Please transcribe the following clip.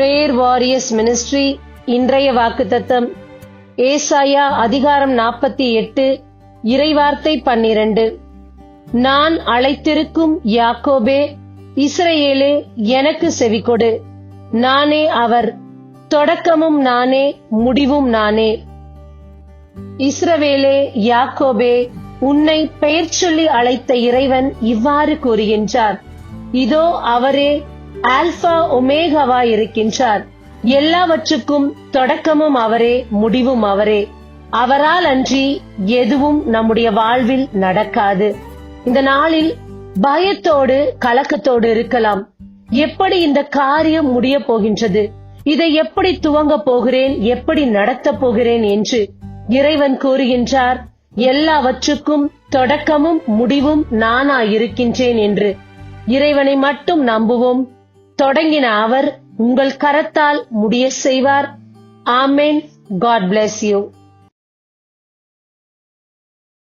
Warriors ministry இன்றைய வாக்குத்தத்தம் ஏசாயா அதிகாரம் நாற்பத்தி எட்டு இறைவார்த்தை பன்னிரண்டு. நான் அழைத்திருக்கும் யாக்கோபே இஸ்ரேலே எனக்கு செவிகொடு. நானே அவர் தொடக்கமும் நானே முடிவும் நானே. இஸ்ரவேலே யாக்கோபே உன்னை பெயர் சொல்லி அழைத்த இறைவன் இவ்வாறு கூறுகின்றார். இதோ அவரே ஆல்பா ஒமேகாவா இருக்கின்றார். எல்லாவற்றுக்கும் தொடக்கமும் அவரே முடிவும் அவரே. அவரால் அன்றி எதுவும் நம்முடைய வாழ்வில் நடக்காது. இந்த நாளில் பயத்தோடு கலக்கத்தோடு இருக்கலாம். எப்படி இந்த காரியம் முடிய போகின்றது? இதை எப்படி துவங்க போகிறேன்? எப்படி நடத்தப் போகிறேன் என்று இறைவன் கூறுகின்றார். எல்லாவற்றுக்கும் தொடக்கமும் முடிவும் நானா இருக்கின்றேன் என்று இறைவனை மட்டும் நம்புவோம். தொடங்கின அவர் உங்கள் கரத்தால் முடிய செய்வார். ஆமேன். God bless you